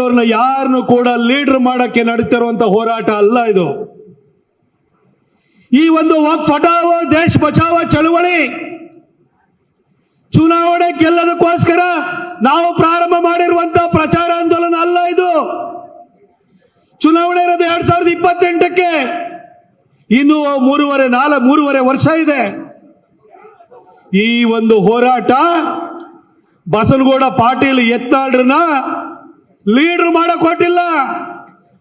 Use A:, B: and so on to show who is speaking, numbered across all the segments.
A: ಅವ್ರನ್ನ ಯಾರನ್ನು ಕೂಡ ಲೀಡರ್ ಮಾಡಕ್ಕೆ ನಡೀತಿರುವಂತ ಹೋರಾಟ ಅಲ್ಲ ಇದು. ಈ ಒಂದು ಫಟಾವೋ ದೇಶ ಬಚಾವ, ಚಳುವಳಿ. ಚುನಾವಣೆ ಗೆಲ್ಲದಕ್ಕೋಸ್ಕರ ನಾವು ಪ್ರಾರಂಭ ಮಾಡಿರುವಂತ ಪ್ರಚಾರ ಆಂದೋಲನ ಅಲ್ಲ ಇದು. ಚುನಾವಣೆ ಇರೋದು ಎರಡ್ ಸಾವಿರದ ಇಪ್ಪತ್ತೆಂಟಕ್ಕೆ. ಇನ್ನು ಮೂರುವರೆ ನಾಲ್ಕು ಮೂರುವರೆ ವರ್ಷ ಇದೆ. ಈ ಒಂದು ಹೋರಾಟ ಬಸನಗೌಡ ಪಾಟೀಲ್ ಎತ್ತಾಳ್ರನ್ನ ಲೀಡರ್ ಮಾಡಕ್ ಕೊಟ್ಟಿಲ್ಲ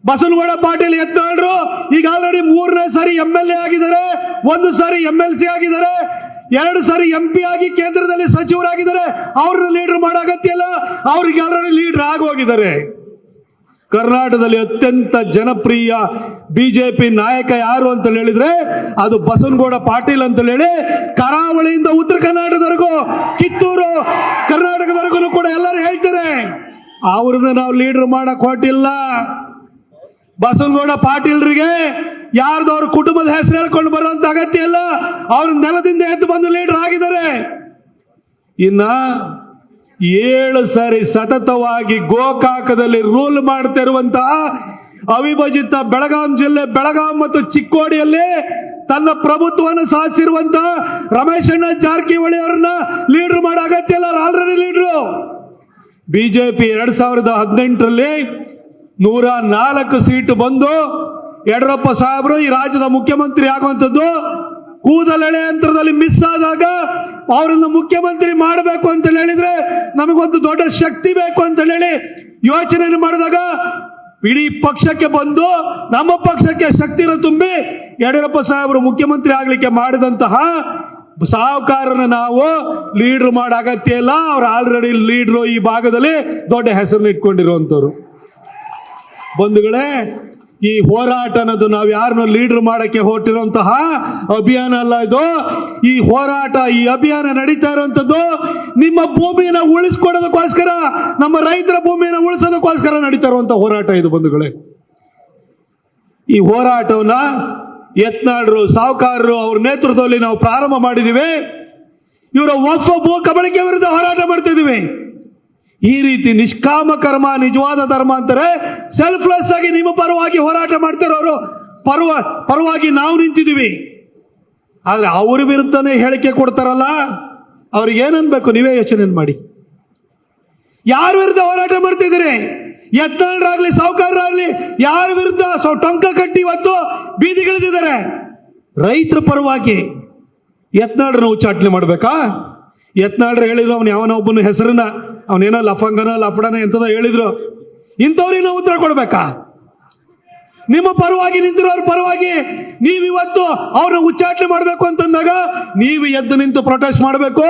A: ಬಸನಗೌಡ ಪಾಟೀಲ್ ಎತ್ತಾಳ್ರು ಈಗ ಆಲ್ರೆಡಿ ಮೂರನೇ ಸಾರಿ ಎಂ ಎಲ್ ಎ ಆಗಿದ್ದಾರೆ. ಒಂದು ಸಾರಿ ಎಂ ಎಲ್ ಸಿ ಆಗಿದ್ದಾರೆ. ಎರಡು ಸಾರಿ ಎಂ ಪಿ ಆಗಿ ಕೇಂದ್ರದಲ್ಲಿ ಸಚಿವರಾಗಿದ್ದಾರೆ. ಅವ್ರನ್ನ ಲೀಡರ್ ಮಾಡೋ ಇಲ್ಲ. ಅವ್ರಿಗೆ ಆಲ್ರೆಡಿ ಲೀಡರ್ ಆಗೋಗಿದ್ದಾರೆ ಕರ್ನಾಟಕದಲ್ಲಿ ಅತ್ಯಂತ ಜನಪ್ರಿಯ ಬಿಜೆಪಿ ನಾಯಕ ಯಾರು ಅಂತ ಹೇಳಿದ್ರೆ, ಅದು ಬಸನಗೌಡ ಪಾಟೀಲ್ ಅಂತ ಹೇಳಿ, ಕರಾವಳಿಯಿಂದ ಉತ್ತರ ಕರ್ನಾಟಕದವರೆಗೂ, ಕಿತ್ತೂರು ಕರ್ನಾಟಕದವರೆಗೂ ಕೂಡ ಎಲ್ಲರೂ ಹೇಳ್ತಾರೆ. ಅವ್ರನ್ನ ನಾವು ಲೀಡರ್ ಮಾಡಕ್ ಹೊಟ್ಟಿಲ್ಲ ಬಸವನಗೌಡ ಪಾಟೀಲ್ರಿಗೆ ಯಾರ್ದು ಅವ್ರ ಕುಟುಂಬದ ಹೆಸರು ಹೇಳ್ಕೊಂಡು ಬರುವಂತ ಅಗತ್ಯ ಇಲ್ಲ. ಅವ್ರ ನೆಲದಿಂದ ಎದ್ದು ಬಂದು ಲೀಡರ್ ಆಗಿದ್ದಾರೆ. ಇನ್ನ ಏಳು ಸಾರಿ ಸತತವಾಗಿ ಗೋಕಾಕದಲ್ಲಿ ರೂಲ್ ಮಾಡ್ತಿರುವಂತಹ ಅವಿಭಜಿತ ಬೆಳಗಾಂ ಜಿಲ್ಲೆ, ಬೆಳಗಾಂ ಮತ್ತು ಚಿಕ್ಕೋಡಿಯಲ್ಲಿ ತನ್ನ ಪ್ರಭುತ್ವವನ್ನು ಸಾಧಿಸಿರುವಂತಹ ರಮೇಶಣ್ಣ ಜಾರಕಿಹೊಳಿ ಅವರನ್ನ ಲೀಡರ್ ಮಾಡೋ ಅಗತ್ಯ ಇಲ್ಲ. ಆಲ್ರೆಡಿ ಲೀಡ್ರು ಬಿಜೆಪಿ ಎರಡ್ ಸಾವಿರದ ಹದಿನೆಂಟರಲ್ಲಿ ನೂರ ನಾಲ್ಕು ಸೀಟು ಬಂದು ಯಡಿಯೂರಪ್ಪ ಸಾಹೇಬರು ಈ ರಾಜ್ಯದ ಮುಖ್ಯಮಂತ್ರಿ ಆಗುವಂಥದ್ದು ಕೂದಲೆಳೆ ಯಂತ್ರದಲ್ಲಿ ಮಿಸ್ ಆದಾಗ ಅವರನ್ನು ಮುಖ್ಯಮಂತ್ರಿ ಮಾಡಬೇಕು ಅಂತ ಹೇಳಿದ್ರೆ ನಮಗೊಂದು ದೊಡ್ಡ ಶಕ್ತಿ ಬೇಕು ಅಂತ ಹೇಳಿ ಯೋಚನೆ ಮಾಡಿದಾಗ ಇಡೀ ಪಕ್ಷಕ್ಕೆ ಬಂದು ನಮ್ಮ ಪಕ್ಷಕ್ಕೆ ಶಕ್ತಿನ ತುಂಬಿ ಯಡಿಯೂರಪ್ಪ ಸಾಹೇಬರು ಮುಖ್ಯಮಂತ್ರಿ ಆಗ್ಲಿಕ್ಕೆ ಮಾಡಿದಂತಹ ಸಾಹುಕಾರನ ನಾವು ಲೀಡರ್ ಮಾಡೋ ಇಲ್ಲ. ಅವ್ರು ಆಲ್ರೆಡಿ ಲೀಡ್ರು ಈ ಭಾಗದಲ್ಲಿ ದೊಡ್ಡ ಹೆಸರನ್ನ ಇಟ್ಕೊಂಡಿರುವಂಥವ್ರು. ಬಂಧುಗಳೇ, ಈ ಹೋರಾಟ ಅನ್ನೋದು ನಾವು ಯಾರನ್ನ ಲೀಡರ್ ಮಾಡಕ್ಕೆ ಹೊರಟಿರುವಂತಹ ಅಭಿಯಾನ ಅಲ್ಲ ಇದು. ಈ ಹೋರಾಟ, ಈ ಅಭಿಯಾನ ನಡೀತಾ ಇರುವಂತದ್ದು ನಿಮ್ಮ ಭೂಮಿಯನ್ನ ಉಳಿಸ್ಕೊಡೋದಕ್ಕೋಸ್ಕರ ನಮ್ಮ ರೈತರ ಭೂಮಿನ ಉಳಿಸೋದಕ್ಕೋಸ್ಕರ ನಡೀತಾ ಇರುವಂತ ಹೋರಾಟ ಇದು ಬಂಧುಗಳೇ. ಈ ಹೋರಾಟವನ್ನ ಯತ್ನಾಳರು, ಸಾಹುಕಾರರು ಅವ್ರ ನೇತೃತ್ವದಲ್ಲಿ ನಾವು ಪ್ರಾರಂಭ ಮಾಡಿದ್ದೀವಿ. ಇವರ ವಫ ಭೂ ಕಬಳಿಕೆ ವಿರುದ್ಧ ಹೋರಾಟ ಮಾಡ್ತಿದ್ದೀವಿ. ಈ ರೀತಿ ನಿಷ್ಕಾಮ ಕರ್ಮ, ನಿಜವಾದ ಧರ್ಮ ಅಂತಾರೆ ಸೆಲ್ಫ್ಲೆಸ್ ಆಗಿ ನಿಮ್ಮ ಪರವಾಗಿ ಹೋರಾಟ ಮಾಡ್ತಿರೋರು, ಪರವ, ಪರವಾಗಿ ನಾವು ನಿಂತಿದ್ದೀವಿ. ಆದರೆ ಅವ್ರ ವಿರುದ್ಧನೇ ಹೇಳಿಕೆ ಕೊಡ್ತಾರಲ್ಲ, ಅವ್ರಿಗೆ ಏನನ್ಬೇಕು ನೀವೇ ಯೋಚನೆ ಮಾಡಿ. ಯಾರ ವಿರುದ್ಧ ಹೋರಾಟ ಮಾಡ್ತಿದ್ದೀರಿ? ಯತ್ನಾಳರಾಗ್ಲಿ, ಸಾಹುಕಾರರಾಗ್ಲಿ, ಯಾರ ವಿರುದ್ಧ? ಸೊ, ಟೊಂಕ ಕಟ್ಟಿ ಇವತ್ತು ಬೀದಿಗಿಳಿದಿದ್ದಾರೆ ರೈತರ ಪರವಾಗಿ ಯತ್ನಾಳ್ರನ್ನ ಉಚ್ಚಾಟನೆ ಮಾಡ್ಬೇಕಾ? ಯತ್ನಾಳ್ರ ಹೇಳಿದ್ರು ಅವನು ಯಾವನ ಒಬ್ಬನ ಹೆಸರನ್ನ ಅವನೇನೋ ಲಫಂಗನ ಲಫಡನ ಎಂತದ ಹೇಳಿದ್ರು. ಇಂಥವ್ರಿಗೆ ನಾವು ಉತ್ತರ ಕೊಡ್ಬೇಕಾ? ನಿಮ್ಮ ಪರವಾಗಿ ನಿಂತಿರೋರ ಪರವಾಗಿ ನೀವಿವತ್ತು ಅವ್ರನ್ನ ಉಚ್ಚಾಟನೆ ಮಾಡಬೇಕು ಅಂತಂದಾಗ ನೀವು ಎದ್ದು ನಿಂತು ಪ್ರೊಟೆಸ್ಟ್ ಮಾಡಬೇಕು,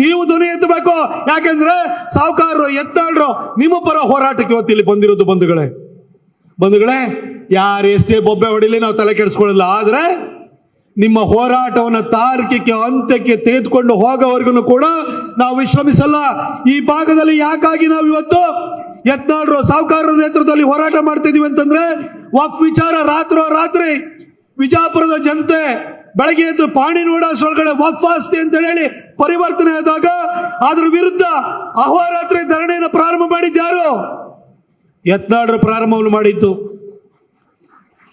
A: ನೀವು ಧ್ವನಿ ಎತ್ತಬೇಕು. ಯಾಕೆಂದ್ರೆ ಸಾಹುಕಾರರು ಎತ್ತಾಳ್ರು ನಿಮ್ಮ ಪರ ಹೋರಾಟಕ್ಕೆ ಇವತ್ತು ಇಲ್ಲಿ ಬಂದಿರೋದು ಬಂಧುಗಳೇ. ಬಂಧುಗಳೇ ಯಾರು ಎಷ್ಟೇ ಬೊಬ್ಬೆ ಹೊಡಿಲಿ ನಾವು ತಲೆ ಕೆಡಿಸ್ಕೊಳ್ಳಲ್ಲ ಆದ್ರೆ ನಿಮ್ಮ ಹೋರಾಟವನ್ನು ತಾರ್ಕಿಕ ಅಂತ್ಯಕ್ಕೆ ತೆಗೆದುಕೊಂಡು ಹೋಗೋವರೆಗೂ ಕೂಡ ನಾವು ವಿಶ್ರಮಿಸಲ್ಲ. ಈ ಭಾಗದಲ್ಲಿ ಯಾಕಾಗಿ ನಾವು ಇವತ್ತು ಯತ್ನಾಳ್ರು ಸಾಹುಕಾರರ ನೇತೃತ್ವದಲ್ಲಿ ಹೋರಾಟ ಮಾಡ್ತಿದೀವಿ ಅಂತಂದ್ರೆ ವಫ್ ವಿಚಾರ ರಾತ್ರೋ ರಾತ್ರಿ ವಿಜಾಪುರದ ಜನತೆ ಬೆಳಗ್ಗೆ ಎದ್ದು ಪಾಣಿ ಸೊಳಗಡೆ ವಫ್ ಆಸ್ತಿ ಅಂತ ಹೇಳಿ ಪರಿವರ್ತನೆ ಆದಾಗ ಅದ್ರ ವಿರುದ್ಧ ಅಹೋರಾತ್ರಿ ಧರಣಿಯನ್ನು ಪ್ರಾರಂಭ ಮಾಡಿದ್ಯಾರು ಯತ್ನಾಳ್ರು ಪ್ರಾರಂಭವನ್ನು ಮಾಡಿದ್ದು.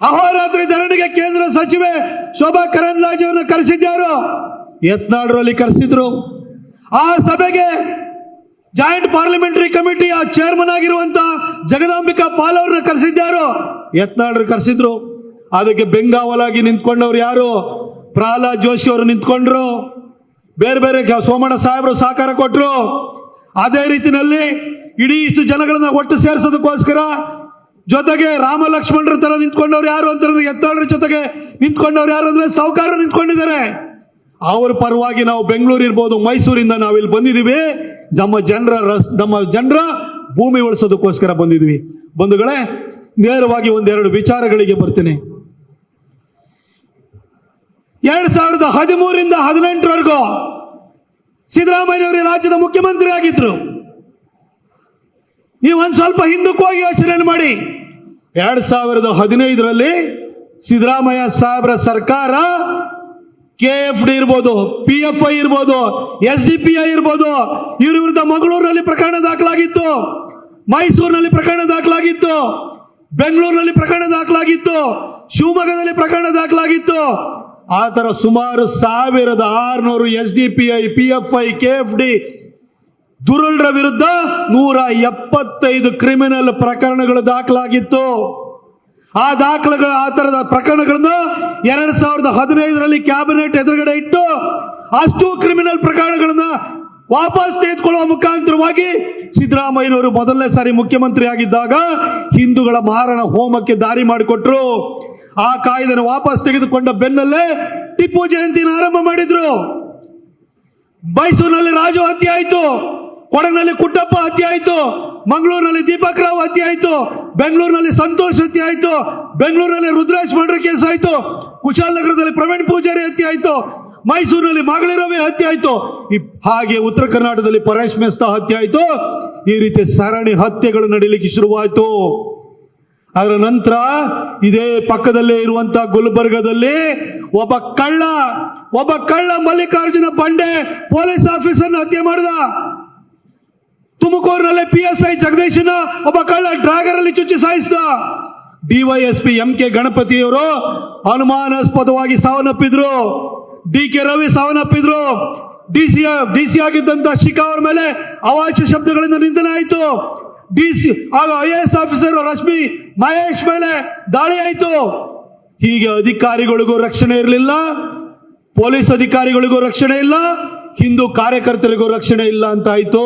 A: ಅಹೋರಾತ್ರಿ ಧರಣಿಗೆ ಕೇಂದ್ರ ಸಚಿವೆ ಶೋಭಾ ಕರಂದ್ಲಾಜೆಯನ್ನು ಕರೆಸಿದ್ಯಾರು ಯತ್ನಾಡ್ರಲ್ಲಿ ಕರೆಸಿದ್ರು. ಆ ಸಭೆಗೆ ಜಾಯಿಂಟ್ ಪಾರ್ಲಿಮೆಂಟರಿ ಕಮಿಟಿಯ ಚೇರ್ಮನ್ ಆಗಿರುವಂತ ಜಗದಾಂಬಿಕಾ ಪಾಲ್ ಅವ್ರನ್ನ ಕರೆಸಿದ್ಯಾರು ಯತ್ನಾಡ್ರು ಕರೆಸಿದ್ರು. ಅದಕ್ಕೆ ಬೆಂಗಾವಲಾಗಿ ನಿಂತ್ಕೊಂಡವ್ರು ಯಾರು? ಪ್ರಹ್ಲಾದ್ ಜೋಶಿ ಅವರು ನಿಂತ್ಕೊಂಡ್ರು. ಬೇರೆ ಬೇರೆ ಸೋಮಣ್ಣ ಸಾಹೇಬರು ಸಹಕಾರ ಕೊಟ್ಟರು ಅದೇ ರೀತಿಯಲ್ಲಿ ಇಡೀ ಇಷ್ಟು ಜನಗಳನ್ನ ಒಟ್ಟು ಸೇರಿಸೋದಕ್ಕೋಸ್ಕರ ಜೊತೆಗೆ ರಾಮ ಲಕ್ಷ್ಮಣರ ತರ ನಿಂತ್ಕೊಂಡವ್ರು ಯಾರು ಅಂತಂದ್ರೆ ಎತ್ತಾಳ್ರ ಜೊತೆಗೆ ನಿಂತ್ಕೊಂಡವ್ರು ಯಾರು ಅಂದ್ರೆ ಸಾವುಕಾರ ನಿಂತ್ಕೊಂಡಿದ್ದಾರೆ. ಅವ್ರ ಪರವಾಗಿ ನಾವು ಬೆಂಗಳೂರು ಇರ್ಬೋದು, ಮೈಸೂರಿಂದ ನಾವಿಲ್ಲಿ ಬಂದಿದ್ದೀವಿ. ನಮ್ಮ ಜನರ ರಸ್, ನಮ್ಮ ಜನರ ಭೂಮಿ ಉಳಿಸೋದಕ್ಕೋಸ್ಕರ ಬಂದಿದ್ವಿ ಬಂಧುಗಳೇ, ನೇರವಾಗಿ ಒಂದೆರಡು ವಿಚಾರಗಳಿಗೆ ಬರ್ತೀನಿ. ಎರಡ್ ಸಾವಿರದ ಹದಿಮೂರಿಂದ ಹದಿನೆಂಟರವರೆಗೂ ಸಿದ್ದರಾಮಯ್ಯವರು ರಾಜ್ಯದ ಮುಖ್ಯಮಂತ್ರಿ ಆಗಿದ್ರು ನೀವು ಒಂದ್ ಸ್ವಲ್ಪ ಹಿಂದಕ್ಕೋಗಿ ಯೋಚನೆ ಮಾಡಿ. ಎರಡ್ ಸಾವಿರದ ಹದಿನೈದರಲ್ಲಿ ಸಿದ್ದರಾಮಯ್ಯ ಸಾಹೇಬರ ಸರ್ಕಾರ ಕೆ ಎಫ್ ಡಿ ಇರ್ಬೋದು, ಪಿ ಎಫ್ ಐ ಇರ್ಬೋದು, ಎಸ್ ಡಿ ಪಿ ಐ ಇರ್ಬೋದು, ಇವ್ರ ವಿರುದ್ಧ ಮಂಗಳೂರಿನಲ್ಲಿ ಪ್ರಕರಣ ದಾಖಲಾಗಿತ್ತು, ಮೈಸೂರಿನಲ್ಲಿ ಪ್ರಕರಣ ದಾಖಲಾಗಿತ್ತು, ಬೆಂಗಳೂರಿನಲ್ಲಿ ಪ್ರಕರಣ ದಾಖಲಾಗಿತ್ತು, ಶಿವಮೊಗ್ಗದಲ್ಲಿ ಪ್ರಕರಣ ದಾಖಲಾಗಿತ್ತು. ಆತರ ತರ ಸುಮಾರು ಸಾವಿರದ ಆರುನೂರು S D P I, P F I, K F D ದುರುಳ್ರ ವಿರುದ್ಧ ನೂರ ಎಪ್ಪತ್ತೈದು ಕ್ರಿಮಿನಲ್ ಪ್ರಕರಣಗಳು ದಾಖಲಾಗಿತ್ತು. ಆ ದಾಖಲೆಗಳ, ಆ ತರದ ಪ್ರಕರಣಗಳನ್ನು ಎರಡ್ ಸಾವಿರದ ಹದಿನೈದರಲ್ಲಿ ಕ್ಯಾಬಿನೆಟ್ ಎದುರುಗಡೆ ಇಟ್ಟು ಅಷ್ಟು ಕ್ರಿಮಿನಲ್ ಪ್ರಕರಣಗಳನ್ನ ವಾಪಸ್ ತೆಗೆದುಕೊಳ್ಳುವ ಮುಖಾಂತರವಾಗಿ ಸಿದ್ದರಾಮಯ್ಯನವರು ಮೊದಲನೇ ಸಾರಿ ಮುಖ್ಯಮಂತ್ರಿ ಆಗಿದ್ದಾಗ ಹಿಂದೂಗಳ ಮಾರಣ ಹೋಮಕ್ಕೆ ದಾರಿ ಮಾಡಿಕೊಟ್ರು. ಆ ಕಾಯ್ದೆನ ವಾಪಸ್ ತೆಗೆದುಕೊಂಡ ಬೆನ್ನಲ್ಲೇ ಟಿಪ್ಪು ಜಯಂತಿನ ಆರಂಭ ಮಾಡಿದ್ರು. ಮೈಸೂರಿನಲ್ಲಿ ರಾಜು ಹತ್ಯೆ ಆಯ್ತು. ಕೊಡಗಿನಲ್ಲಿ ಕುಟ್ಟಪ್ಪ ಹತ್ಯೆ ಆಯಿತು, ಮಂಗಳೂರಿನಲ್ಲಿ ದೀಪಕ್ ರಾವ್ ಹತ್ಯೆ ಆಯಿತು, ಬೆಂಗಳೂರಿನಲ್ಲಿ ಸಂತೋಷ್ ಹತ್ಯೆ ಆಯಿತು, ಬೆಂಗಳೂರಿನಲ್ಲಿ ರುದ್ರೇಶ್ ಮಂಡ್ರ ಕೇಸ್ ಆಯ್ತು ಕುಶಾಲನಗರದಲ್ಲಿ ಪ್ರವೀಣ್ ಪೂಜಾರಿ ಹತ್ಯೆ ಆಯಿತು, ಮೈಸೂರಿನಲ್ಲಿ ಮಗಳಿರವೇ ಹತ್ಯೆ ಆಯಿತು ಹಾಗೆ ಉತ್ತರ ಕರ್ನಾಟಕದಲ್ಲಿ ಪರೇಶ್ ಮೆಸ್ತಾ ಹತ್ಯೆ ಆಯಿತು, ಈ ರೀತಿ ಸರಣಿ ಹತ್ಯೆಗಳು ನಡೀಲಿಕ್ಕೆ ಶುರುವಾಯಿತು. ಅದರ ನಂತರ ಇದೇ ಪಕ್ಕದಲ್ಲೇ ಇರುವಂತಹ ಗುಲ್ಬರ್ಗದಲ್ಲಿ ಒಬ್ಬ ಕಳ್ಳ ಒಬ್ಬ ಕಳ್ಳ ಮಲ್ಲಿಕಾರ್ಜುನ ಬಂಡೆ ಪೊಲೀಸ್ ಆಫೀಸರ್ನ ಹತ್ಯೆ ಮಾಡಿದ. ತುಮಕೂರಿನಲ್ಲಿ ಪಿ ಎಸ್ ಐ ಜಗದೀಶನ ಒಬ್ಬ ಕಳ್ಳ ಡ್ರಾಗರ್ ಅಲ್ಲಿ ಚುಚ್ಚಿ ಸಾಯಿಸಿದ. ಡಿವೈಎಸ್ಪಿ ಎಂ ಕೆ ಗಣಪತಿಯವರು ಅನುಮಾನಾಸ್ಪದವಾಗಿ ಸಾವನ್ನಪ್ಪಿದ್ರು. ಡಿ ಕೆ ರವಿ ಸಾವನ್ನಪ್ಪಿದ್ರು. ಡಿ ಸಿ ಡಿ ಸಿ ಆಗಿದ್ದಂತ ಶಿಖಾ ಅವರ ಮೇಲೆ ಅವಾಚ್ಯ ಶಬ್ದಗಳಿಂದ ನಿಂದನೆ ಆಯಿತು. ಡಿ ಸಿ ಆಗ I A S officer Rashmi Mahesh ಮೇಲೆ ದಾಳಿ ಆಯಿತು. ಹೀಗೆ ಅಧಿಕಾರಿಗಳಿಗೂ ರಕ್ಷಣೆ ಇರಲಿಲ್ಲ. ಪೊಲೀಸ್ ಅಧಿಕಾರಿಗಳಿಗೂ ರಕ್ಷಣೆ ಇಲ್ಲ. ಹಿಂದೂ ಕಾರ್ಯಕರ್ತರಿಗೂ ರಕ್ಷಣೆ ಇಲ್ಲ ಅಂತ ಆಯ್ತು.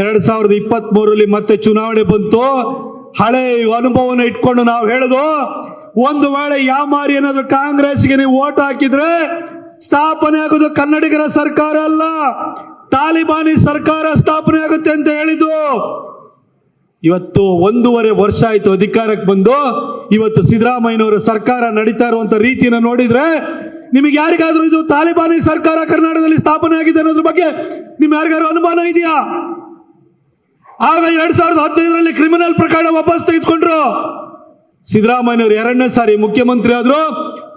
A: ಎರಡ್ ಸಾವಿರದ ಇಪ್ಪತ್ತ್ ಮೂರರಲ್ಲಿ ಮತ್ತೆ ಚುನಾವಣೆ ಬಂತು. ಹಳೆ ಅನುಭವನ ಇಟ್ಕೊಂಡು ನಾವು ಹೇಳುದು, ಒಂದು ವೇಳೆ ಯಾಮಾರಿ ಏನಾದ್ರು ಕಾಂಗ್ರೆಸ್ಗೆ ನೀವು ಓಟ್ ಹಾಕಿದ್ರೆ ಸ್ಥಾಪನೆ ಆಗೋದು ಕನ್ನಡಿಗರ ಸರ್ಕಾರ ಅಲ್ಲ, ತಾಲಿಬಾನಿ ಸರ್ಕಾರ ಸ್ಥಾಪನೆ ಆಗುತ್ತೆ ಅಂತ ಹೇಳಿದ್ದು. ಇವತ್ತು ಒಂದೂವರೆ ವರ್ಷ ಆಯ್ತು ಅಧಿಕಾರಕ್ಕೆ ಬಂದು, ಇವತ್ತು ಸಿದ್ದರಾಮಯ್ಯನವರ ಸರ್ಕಾರ ನಡೀತಾ ಇರುವಂತ ರೀತಿನ ನೋಡಿದ್ರೆ ನಿಮಗೆ ಯಾರಿಗಾದ್ರೂ ಇದು ತಾಲಿಬಾನಿ ಸರ್ಕಾರ ಕರ್ನಾಟಕದಲ್ಲಿ ಸ್ಥಾಪನೆ ಆಗಿದೆ ಅನ್ನೋದ್ರ ಬಗ್ಗೆ ನಿಮ್ ಯಾರಿಗಾದ್ರೂ ಅನುಮಾನ ಇದೆಯಾ? ಆಗ ಎರಡ್ ಸಾವಿರದ ಹದಿನೈದರಲ್ಲಿ ಕ್ರಿಮಿನಲ್ ಪ್ರಕರಣ ವಾಪಸ್ ತೆಗೆದುಕೊಂಡ್ರು. ಸಿದ್ದರಾಮಯ್ಯವರು ಎರಡನೇ ಸಾರಿ ಮುಖ್ಯಮಂತ್ರಿ ಆದ್ರು,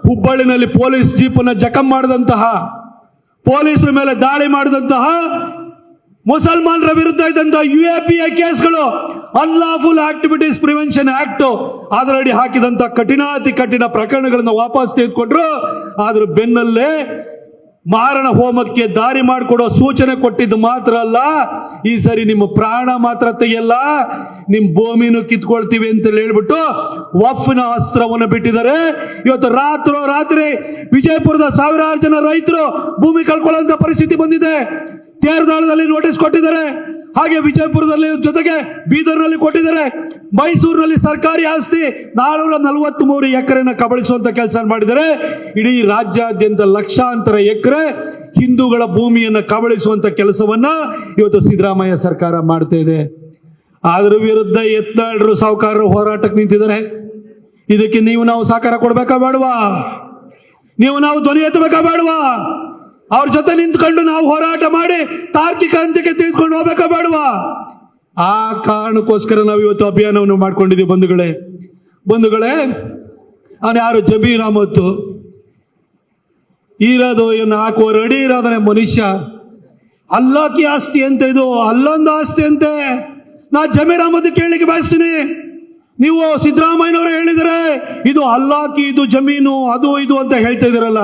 A: ಹುಬ್ಬಳ್ಳಿನಲ್ಲಿ ಪೊಲೀಸ್ ಜೀಪನ್ನ ಜಖಂ ಮಾಡಿದಂತಹ, ಪೊಲೀಸರ ಮೇಲೆ ದಾಳಿ ಮಾಡಿದಂತಹ ಮುಸಲ್ಮಾನರ ವಿರುದ್ಧ ಇದ್ದಂತಹ ಯು ಎ ಪಿ ಎ ಕೇಸ್ಗಳು ಅನ್ಲಾಫುಲ್ ಆಕ್ಟಿವಿಟೀಸ್ ಪ್ರಿವೆನ್ಷನ್ ಆಕ್ಟ್ ಅದರಡಿ ಹಾಕಿದಂತ ಕಠಿಣಾತಿ ಕಠಿಣ ಪ್ರಕರಣಗಳನ್ನು ವಾಪಸ್ ತೆಗೆದುಕೊಂಡ್ರು. ಆದ್ರ ಬೆನ್ನಲ್ಲೇ ಮಾರಣ ಹೋಮಕ್ಕೆ ದಾರಿ ಮಾಡಿಕೊಡೋ ಸೂಚನೆ ಕೊಟ್ಟಿದ್ದು ಮಾತ್ರ ಅಲ್ಲ, ಈ ಸರಿ ನಿಮ್ಮ ಪ್ರಾಣ ಮಾತ್ರ ತೆಗೆಯಲ್ಲ ನಿಮ್ಮ ಭೂಮಿನೂ ಕಿತ್ಕೊಳ್ತೀವಿ ಅಂತ ಹೇಳ್ಬಿಟ್ಟು ವಫ್ನ ಅಸ್ತ್ರವನ್ನು ಬಿಟ್ಟಿದ್ದಾರೆ. ಇವತ್ತು ರಾತ್ರೋ ರಾತ್ರಿ ವಿಜಯಪುರದ ಸಾವಿರಾರು ಜನ ರೈತರು ಭೂಮಿ ಕಳ್ಕೊಳ್ಳುವಂತ ಪರಿಸ್ಥಿತಿ ಬಂದಿದೆ. ತೇರದಾಳದಲ್ಲಿ ನೋಟಿಸ್ ಕೊಟ್ಟಿದ್ದಾರೆ. ಹಾಗೆ ವಿಜಯಪುರದಲ್ಲಿ ಜೊತೆಗೆ ಬೀದರ್ನಲ್ಲಿ ಕೊಟ್ಟಿದ್ದಾರೆ. ಮೈಸೂರಿನಲ್ಲಿ ಸರ್ಕಾರಿ ಆಸ್ತಿ ನಾನೂರ ನಲವತ್ತ್ ಮೂರು ಎಕರೆನ ಕಬಳಿಸುವಂತ ಕೆಲಸ ಮಾಡಿದ್ದಾರೆ. ಇಡೀ ರಾಜ್ಯಾದ್ಯಂತ ಲಕ್ಷಾಂತರ ಎಕರೆ ಹಿಂದೂಗಳ ಭೂಮಿಯನ್ನು ಕಬಳಿಸುವಂತ ಕೆಲಸವನ್ನ ಇವತ್ತು ಸಿದ್ದರಾಮಯ್ಯ ಸರ್ಕಾರ ಮಾಡ್ತಾ ಇದೆ. ಅದ್ರ ವಿರುದ್ಧ ಎತ್ತಾಳರು ಸಾಹುಕಾರರು ಹೋರಾಟಕ್ಕೆ ನಿಂತಿದ್ದಾರೆ. ಇದಕ್ಕೆ ನೀವು ನಾವು ಸಹಕಾರ ಕೊಡ್ಬೇಕಾ ಬೇಡವಾ? ನೀವು ನಾವು ಧ್ವನಿ ಎತ್ತಬೇಕಾ ಬೇಡವಾ? ಅವ್ರ ಜೊತೆ ನಿಂತ್ಕೊಂಡು ನಾವು ಹೋರಾಟ ಮಾಡಿ ತಾರ್ಕಿಕ ಅಂತ್ಯಕ್ಕೆ ತೆಗೆದುಕೊಂಡು ಹೋಗ್ಬೇಕಾ ಬೇಡವಾ? ಆ ಕಾರಣಕ್ಕೋಸ್ಕರ ನಾವು ಇವತ್ತು ಅಭಿಯಾನವನ್ನು ಮಾಡ್ಕೊಂಡಿದ್ದೀವಿ ಬಂಧುಗಳೇ. ಬಂಧುಗಳೇ ಅವನು ಯಾರು? ಜಬೀರ್ ಅಹಮದ್. ಇರೋದು ಇವನು ಹಾಕುವ ರೆಡಿ ಇರೋದನೆ ಮನುಷ್ಯ. ಅಲ್ಲಾಕಿ ಆಸ್ತಿ ಅಂತ ಇದು? ಅಲ್ಲೊಂದು ಆಸ್ತಿ ಅಂತೆ. ನಾ ಜಮೀರ್ ಅಹಮದ್ ಕೇಳಲಿಕ್ಕೆ ಬಯಸ್ತೀನಿ. ನೀವು ಸಿದ್ದರಾಮಯ್ಯನವರು ಹೇಳಿದರೆ, ಇದು ಅಲ್ಲಾಕಿ ಇದು ಜಮೀನು, ಅದು ಇದು ಅಂತ ಹೇಳ್ತಾ ಇದ್ದೀರಲ್ಲ.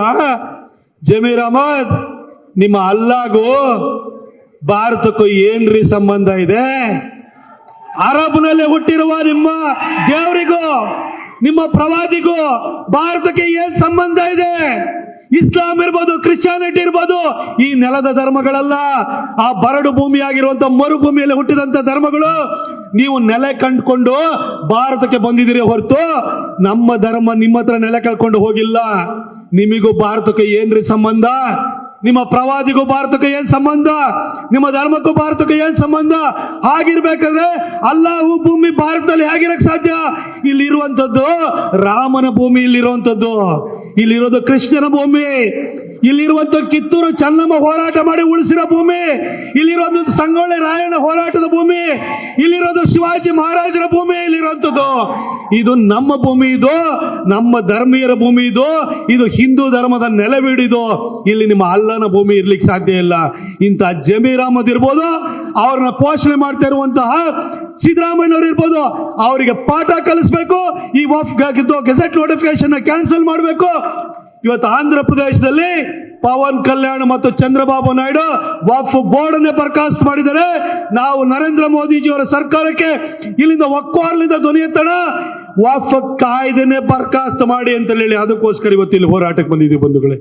A: ಜಮೀರ್ ಅಹಮದ್, ನಿಮ್ಮ ಅಲ್ಲಾಗೂ ಭಾರತಕ್ಕೂ ಏನ್ರಿ ಸಂಬಂಧ ಇದೆ? ಅರಬ್ನಲ್ಲಿ ಹುಟ್ಟಿರುವ ನಿಮ್ಮ ದೇವರಿಗೂ, ನಿಮ್ಮ ಪ್ರವಾದಿಗೂ ಭಾರತಕ್ಕೆ ಏನ್ ಸಂಬಂಧ ಇದೆ? ಇಸ್ಲಾಂ ಇರ್ಬೋದು, ಕ್ರಿಶ್ಚಿಯಾನಿಟಿ ಇರ್ಬೋದು, ಈ ನೆಲದ ಧರ್ಮಗಳಲ್ಲ. ಆ ಬರಡು ಭೂಮಿಯಾಗಿರುವಂತ ಮರುಭೂಮಿಯಲ್ಲಿ ಹುಟ್ಟಿದಂತ ಧರ್ಮಗಳು ನೀವು ನೆಲೆ ಕಂಡುಕೊಂಡು ಭಾರತಕ್ಕೆ ಬಂದಿದ್ದೀರಿ ಹೊರತು ನಮ್ಮ ಧರ್ಮ ನಿಮ್ಮ ಹತ್ರ ನೆಲೆ ಕಳ್ಕೊಂಡು ಹೋಗಿಲ್ಲ. ನಿಮಿಗೂ ಭಾರತಕ್ಕೆ ಏನ್ರಿ ಸಂಬಂಧ? ನಿಮ್ಮ ಪ್ರವಾದಿಗೂ ಭಾರತಕ್ಕೆ ಏನ್ ಸಂಬಂಧ? ನಿಮ್ಮ ಧರ್ಮಕ್ಕೂ ಭಾರತಕ್ಕೆ ಏನ್ ಸಂಬಂಧ? ಆಗಿರ್ಬೇಕಾದ್ರೆ ಅಲ್ಲಾಹು ಭೂಮಿ ಭಾರತದಲ್ಲಿ ಹೇಗಿರಕ್ ಸಾಧ್ಯ? ಇಲ್ಲಿರುವಂತದ್ದು ರಾಮನ ಭೂಮಿ ಇಲ್ಲಿರುವಂತದ್ದು ಇಲ್ಲಿರೋದು ಕೃಷ್ಣನ ಭೂಮಿ, ಇಲ್ಲಿರುವಂತ ಕಿತ್ತೂರು ಚೆನ್ನಮ್ಮ ಹೋರಾಟ ಮಾಡಿ ಉಳಿಸಿರೋ ಭೂಮಿ ಇಲ್ಲಿರೋದು ಸಂಗೊಳ್ಳಿ ರಾಯಣ್ಣ ಹೋರಾಟದ ಭೂಮಿ, ಇಲ್ಲಿರೋದು ಶಿವಾಜಿ ಮಹಾರಾಜರ ಭೂಮಿ ಇಲ್ಲಿರುವಂತದ್ದು ಇದು ನಮ್ಮ ಭೂಮಿ ಇದು, ನಮ್ಮ ಧರ್ಮೀಯರ ಭೂಮಿ ಇದು ಇದು ಹಿಂದೂ ಧರ್ಮದ ನೆಲವಿಡಿದು ಇಲ್ಲಿ ನಿಮ್ಮ ಅಲ್ಲನ ಭೂಮಿ ಇರ್ಲಿಕ್ಕೆ ಸಾಧ್ಯ ಇಲ್ಲ. ಇಂಥ ಜಮೀರ್ ಅಹಮದ್ ಇರ್ಬೋದು, ಅವ್ರನ್ನ ಪೋಷಣೆ ಮಾಡ್ತಾ ಇರುವಂತಹ ಸಿದ್ದರಾಮಯ್ಯನವರು ಇರ್ಬೋದು, ಅವರಿಗೆ ಪಾಠ ಕಲಿಸ್ಬೇಕು, ಈ ಗೆಸೆಟ್ ನೋಟಿಫಿಕೇಶನ್ ಕ್ಯಾನ್ಸಲ್ ಮಾಡಬೇಕು. ಇವತ್ತು ಆಂಧ್ರ ಪ್ರದೇಶದಲ್ಲಿ ಪವನ್ ಕಲ್ಯಾಣ್ ಮತ್ತು ಚಂದ್ರಬಾಬು ನಾಯ್ಡು ವಫ್ ಬೋರ್ಡ್ ಅನ್ನೇ ಬರ್ಖಾಸ್ತ್ ಮಾಡಿದರೆ ನಾವು ನರೇಂದ್ರ ಮೋದಿಜಿಯವರ ಸರ್ಕಾರಕ್ಕೆ ಇಲ್ಲಿಂದ ಒಕ್ಕಾರ್ಲಿಂದ ಧ್ವನಿ ಎತ್ತಣ. ವಫ್ ಕಾಯ್ದೆನೆ ಬರ್ಖಾಸ್ತ್ ಮಾಡಿ ಅಂತ ಹೇಳಿ, ಅದಕ್ಕೋಸ್ಕರ ಇವತ್ತು ಇಲ್ಲಿ ಹೋರಾಟಕ್ಕೆ ಬಂದಿದ್ದೀವಿ ಬಂಧುಗಳೇ.